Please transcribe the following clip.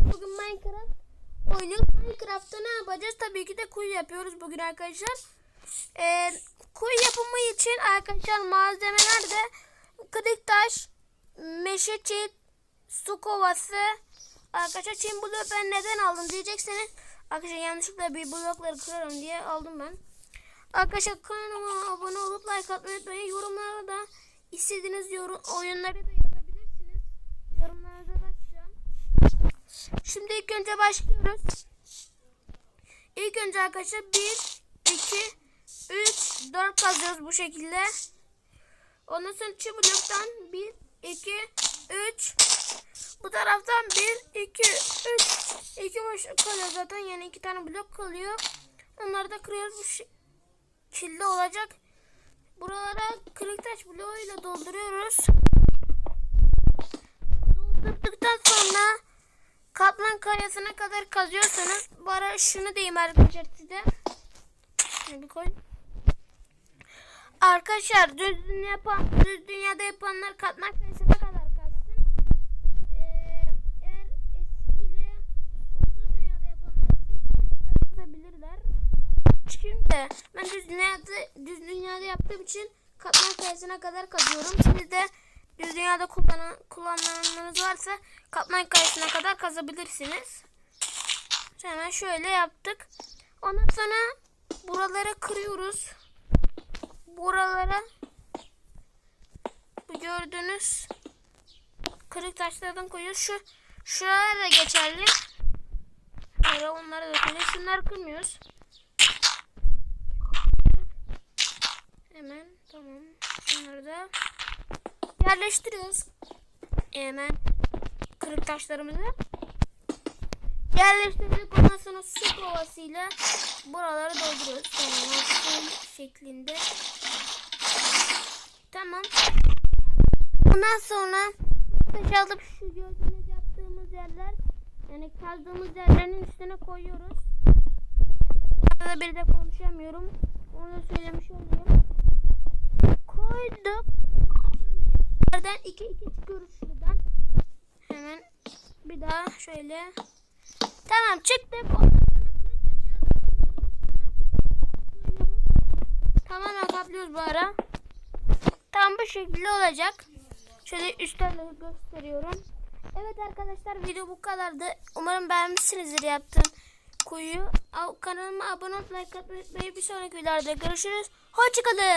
Bugün Minecraft oynuyoruz. Minecraft'ta ne yapacağız? Tabii ki de kuyu yapıyoruz bugün arkadaşlar. Ee, kuyu yapımı için arkadaşlar malzemeler de kırık taş, meşe çit, su kovası. Arkadaşlar çim bloğu ben neden aldım diyecekseniz arkadaşlar yanlışlıkla bir blokları kırarım diye aldım ben. Arkadaşlar kanalıma abone olup like atmayı unutmayın. Yorumlarda da istediğiniz yorum, oyunları da yazabilirsiniz. Yorumlarda da Şimdi ilk önce başlıyoruz. İlk önce arkadaşlar 1, 2, 3, 4 kazıyoruz bu şekilde. Ondan sonra çi bloktan 1, 2, 3. Bu taraftan 1, 2, 3. 2 boşluk kalıyor zaten. Yani 2 tane blok kalıyor. Onları da kırıyoruz bu şekilde olacak. Buralara kırık taş bloğuyla dolduruyoruz. Doldurduktan sonra katman kayasına kadar kazıyorsanız bana şunu diyeyim arkadaşlar bir koy. Arkadaşlar düz dünya yapan, düz dünyada yapanlar katman kayasına kadar kazsın. Ee, eğer eskiyle sonsuz dünyada yapanlar kazabilirler. Şimdi ben düz dünyada, düz dünyada yaptığım için katman kayasına kadar kazıyorum. Siz de düz dünyada kullanan, kullananlarınız varsa katman kayasına kadar kazabilirsiniz. Hemen şöyle yaptık. Ondan sonra buraları kırıyoruz. Buralara bu gördüğünüz kırık taşlardan koyuyoruz. Şu şuralara da geçerli. Böyle onları da koyuyoruz. Şunları kırmıyoruz. Hemen tamam. Şunları da yerleştiriyoruz. Hemen kırık taşlarımızı yerleştirdik. Ondan sonra su kovasıyla buraları dolduruyoruz. Su şeklinde. Tamam. Ondan sonra taşı alıp şu gördüğünüz yaptığımız yerler yani kazdığımız yerlerin üstüne koyuyoruz. Bir de konuşamıyorum. Onu da söylemiş olayım. İki iki çıkıyoruz şuradan. Hemen bir daha şöyle. Tamam çıktık. Tamamen kaplıyoruz bu ara. Tam bu şekilde olacak. Şöyle üstten gösteriyorum. Evet arkadaşlar video bu kadardı. Umarım beğenmişsinizdir yaptığım kuyuyu. Kanalıma abone olup like atmayı unutmayın. Bir sonraki videolarda görüşürüz. Hoşçakalın.